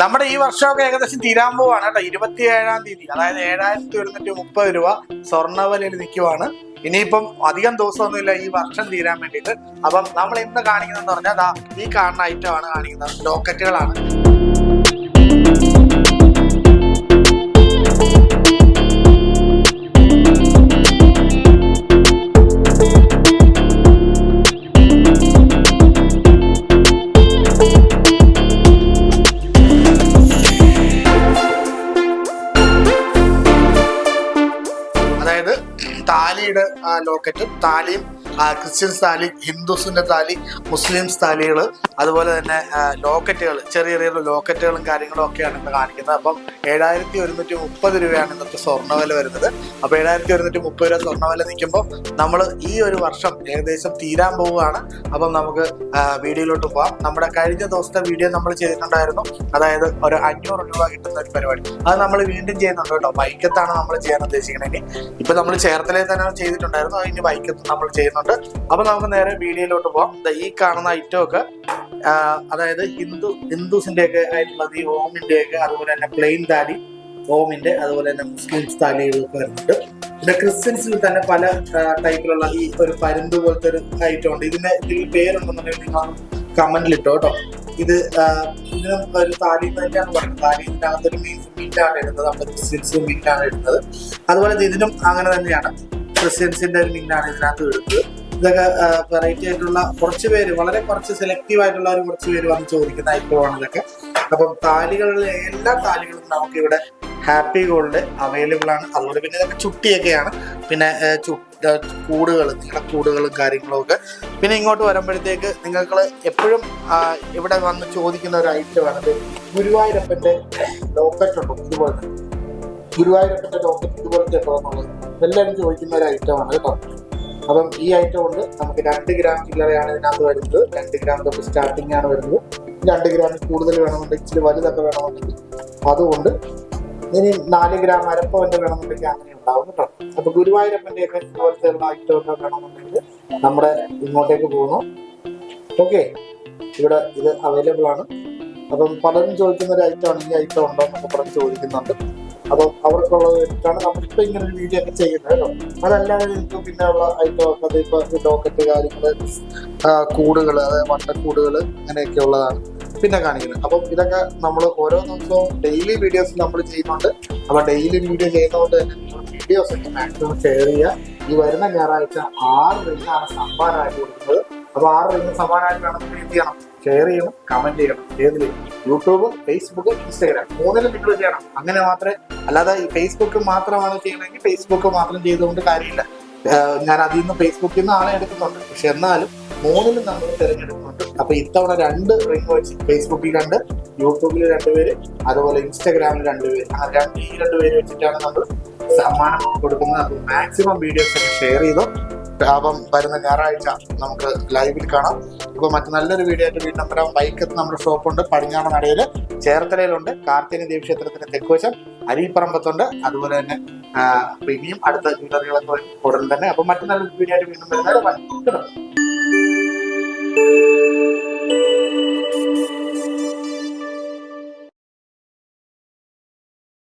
നമ്മുടെ ഈ വർഷമൊക്കെ ഏകദേശം തീരാൻ പോവാണ് കേട്ടോ. ഇരുപത്തി ഏഴാം തീയതി അതായത് ഏഴായിരത്തി ഒരുന്നൂറ്റി മുപ്പത് രൂപ സ്വർണവലയിൽ നിൽക്കുവാണ്. ഇനിയിപ്പം അധികം ദിവസമൊന്നുമില്ല ഈ വർഷം തീരാൻ വേണ്ടിയിട്ട്. അപ്പം നമ്മൾ ഇന്ന് കാണിക്കുന്നതെന്ന് പറഞ്ഞാൽ ഈ കാണുന്ന ഐറ്റമാണ് കാണിക്കുന്നത് ലോക്കറ്റുകളാണ് താലിയുടെ ലോക്കറ്റും താലിയും ക്രിസ്ത്യൻസ് താലി ഹിന്ദുസിന്റെ താലി മുസ്ലിംസ് താലികൾ അതുപോലെ തന്നെ ലോക്കറ്റുകൾ ചെറിയ ചെറിയ ലോക്കറ്റുകളും കാര്യങ്ങളും ഒക്കെയാണ് ഇന്ന് കാണിക്കുന്നത്. അപ്പം ഏഴായിരത്തി ഒരുന്നൂറ്റി മുപ്പത് രൂപയാണ് ഇന്നത്തെ സ്വർണവില വരുന്നത്. അപ്പോൾ ഏഴായിരത്തി ഒരുന്നൂറ്റി മുപ്പത് രൂപ സ്വർണവില നിൽക്കുമ്പോൾ നമ്മൾ ഈ ഒരു വർഷം ഏകദേശം തീരാൻ പോവുകയാണ്. അപ്പം നമുക്ക് വീഡിയോയിലോട്ട് പോവാം. നമ്മുടെ കഴിഞ്ഞ ദിവസത്തെ വീഡിയോ നമ്മൾ ചെയ്തിട്ടുണ്ടായിരുന്നു. അതായത് ഒരു അഞ്ഞൂറ് രൂപ കിട്ടുന്ന ഒരു പരിപാടി. അത് നമ്മൾ വീണ്ടും ചെയ്യുന്നുണ്ട് കേട്ടോ. ബൈക്കത്താണ് നമ്മൾ ചെയ്യാൻ ഉദ്ദേശിക്കുന്നത്. ഇനി ഇപ്പൊ നമ്മൾ ചേർത്തലയിൽ തന്നെ ചെയ്തിട്ടുണ്ടായിരുന്നു അതിന് വൈക്കത്ത് നമ്മൾ ചെയ്യുന്നുണ്ട്. അപ്പൊ നമുക്ക് നേരെ വീഡിയോയിലോട്ട് ദാ ഈ കാണുന്ന ഐറ്റം ഒക്കെ അതായത് ഹിന്ദു ഹിന്ദുസിന്റെ ഒക്കെ ആയിട്ടുള്ളത് ഈ ഒക്കെ അതുപോലെ തന്നെ പ്ലെയിൻ താലി ഓമിന്റെ അതുപോലെ തന്നെ മുസ്ലിംസ് താലികളൊക്കെ വരുന്നുണ്ട്. പിന്നെ ക്രിസ്ത്യൻസിൽ തന്നെ പല ടൈപ്പിലുള്ള ഈ ഒരു പരുന്ത് പോലത്തെ ഒരു ഐറ്റം ഉണ്ട്. ഇതിന്റെ ഇതിൽ പേരുണ്ടെന്നുണ്ടെങ്കിൽ നിങ്ങൾ ഇട്ടോ കേട്ടോ. ഇത് ഇതിന് ഇതിനും ഒരു താലി തന്നെയാണ് പറയുന്നത് താലി ഇതിനകത്തൊരു മീൻ മീറ്റാണ് ഇടുന്നത്. നമ്മുടെ ക്രിസ്ത്യൻസ് മീറ്റാണ് ഇടുന്നത്. അതുപോലെ ഇതിനും അങ്ങനെ തന്നെയാണ്. ക്രിസ്ത്യൻസിന്റെ ഒരു മീനാണ് ഇതിനകത്ത് എടുത്തത് ഇതൊക്കെ വെറൈറ്റി ആയിട്ടുള്ള കുറച്ച് പേര് വളരെ കുറച്ച് സെലക്റ്റീവ് ആയിട്ടുള്ള ഒരു കുറച്ച് പേര് വന്ന് ചോദിക്കുന്ന ഐറ്റമാണ് ഇതൊക്കെ. അപ്പം താലികളിലെ എല്ലാ താലികളും നമുക്ക് ഇവിടെ ഹാപ്പി ഗോൾഡ് അവൈലബിൾ ആണ്. അതുപോലെ പിന്നെ ഇതൊക്കെ ചുട്ടിയൊക്കെയാണ്. പിന്നെ കൂടുകൾ നിങ്ങളുടെ കൂടുകളും കാര്യങ്ങളും ഒക്കെ. പിന്നെ ഇങ്ങോട്ട് വരുമ്പോഴത്തേക്ക് നിങ്ങൾക്ക് എപ്പോഴും ഇവിടെ വന്ന് ചോദിക്കുന്ന ഒരു ഐറ്റമാണ് ഇത് ഗുരുവായൂരപ്പന്റെ ലോക്കറ്റ് ഉണ്ടോ? ഇതുപോലത്തെ ഗുരുവായൂരപ്പന്റെ ലോക്കറ്റ് ഇതുപോലത്തെ ഉണ്ടോ എന്നുള്ളത്. എല്ലാവരും ചോദിക്കുന്ന ഒരു ഐറ്റമാണ് കേട്ടോ. അപ്പം ഈ ഐറ്റം കൊണ്ട് നമുക്ക് രണ്ട് ഗ്രാം ചില്ലറയാണ് ഇതിനകത്ത് വരുന്നത്. രണ്ട് ഗ്രാം തൊട്ട് സ്റ്റാർട്ടിംഗ് ആണ് വരുന്നത്. രണ്ട് ഗ്രാമിൽ കൂടുതൽ വേണമെന്നുണ്ടെങ്കിൽ ഇച്ചിരി വലുതൊക്കെ വേണമെന്നുണ്ടെങ്കിൽ അതുകൊണ്ട് ഇനി നാല് ഗ്രാം അരപ്പവന്റെ വേണമെന്നുണ്ടെങ്കിൽ അങ്ങനെ ഉണ്ടാവും കേട്ടോ. അപ്പൊ ഗുരുവായൂരപ്പന്റെ ഒക്കെ ഇതുപോലത്തെ ഉള്ള ഐറ്റം ഒക്കെ വേണമെന്നുണ്ടെങ്കിൽ നമ്മുടെ ഇങ്ങോട്ടേക്ക് പോകുന്നു. ഓക്കെ ഇവിടെ ഇത് അവൈലബിൾ ആണ്. അപ്പം പലരും ചോദിക്കുന്ന ഒരു ഐറ്റം ഈ ഐറ്റം ഉണ്ടോ എന്നൊക്കെ പറഞ്ഞ് ചോദിക്കുന്നുണ്ട്. അപ്പം അവർക്കുള്ളത് വെച്ചിട്ടാണ് നമ്മളിപ്പോ ഇങ്ങനെ ഒരു വീഡിയോ ഒക്കെ ചെയ്യുന്നത് കേട്ടോ. അതല്ലാതെ നിങ്ങൾക്ക് പിന്നെ ഉള്ള ഐറ്റം ഒക്കെ അത് ഡോക്കറ്റ് കാര്യങ്ങൾ കൂടുകൾ അതായത് വട്ടക്കൂടുകൾ അങ്ങനെയൊക്കെ ഉള്ളതാണ്. പിന്നെ കാണിക്കുന്നത്. അപ്പം ഇതൊക്കെ നമ്മൾ ഓരോ ദിവസവും ഡെയിലി വീഡിയോസ് നമ്മൾ ചെയ്യുന്നുണ്ട്. അപ്പൊ ഡെയിലി വീഡിയോ ചെയ്യുന്നതുകൊണ്ട് തന്നെ നിങ്ങൾ വീഡിയോസ് ഒക്കെ മാക്സിമം ഷെയർ ചെയ്യുക. ഈ വരുന്ന ഞായറാഴ്ച ആറ് റിങ്ങാണ് സമ്മാനമായിട്ട് കൊടുക്കുന്നത്. അപ്പൊ ആറ് റിങ് സമ്മാനമായിട്ട് വേണമെങ്കിൽ എന്ത് ചെയ്യണം? ഷെയർ ചെയ്യണം കമന്റ് ചെയ്യണം. ഏതിൽ യൂട്യൂബ് ഫേസ്ബുക്ക് ഇൻസ്റ്റാഗ്രാം മൂന്നിലും നിങ്ങൾ ചെയ്യണം. അങ്ങനെ മാത്രമേ അല്ലാതെ ഈ ഫേസ്ബുക്ക് മാത്രമാണ് ചെയ്യണമെങ്കിൽ ഫേസ്ബുക്ക് മാത്രം ചെയ്തുകൊണ്ട് കാര്യമില്ല. ഞാൻ അതിൽ നിന്ന് ഫേസ്ബുക്കിൽ നിന്ന് ആളെ എടുക്കുന്നുണ്ട്. പക്ഷെ എന്നാലും മൂന്നിലും നമ്മൾ തിരഞ്ഞെടുക്കുന്നുണ്ട്. അപ്പൊ ഇത്തവണ രണ്ട് റിംഗ് വെച്ച് ഫേസ്ബുക്കിൽ രണ്ട് യൂട്യൂബിൽ രണ്ടുപേര് അതുപോലെ ഇൻസ്റ്റാഗ്രാമിൽ രണ്ടുപേര് ആ രണ്ട് ഈ രണ്ടുപേര് വെച്ചിട്ടാണ് നമ്മൾ സമ്മാനം കൊടുക്കുന്നത്. അപ്പൊ മാക്സിമം വീഡിയോസ് ഒക്കെ ഷെയർ ചെയ്തോ. അപ്പം വരുന്ന ഞായറാഴ്ച നമുക്ക് ലൈവിൽ കാണാം. ഇപ്പൊ മറ്റു നല്ലൊരു വീഡിയോ ആയിട്ട് വീണ്ടും വരാം. ബൈക്കത്ത് നമ്മുടെ ഷോപ്പുണ്ട് പടിഞ്ഞാറ് നടയിൽ ചേർത്തലയിലുണ്ട്. കാർത്തിക ദേവീക്ഷേത്രത്തിന്റെ തെക്കുവശം. അരിപ്പറമ്പത്തുണ്ട്. അതുപോലെ തന്നെ ഇനിയും അടുത്ത വരും ഉടൻ തന്നെ. അപ്പൊ മറ്റു നല്ല വീഡിയോ ആയിട്ട് വീണ്ടും വരുന്നത്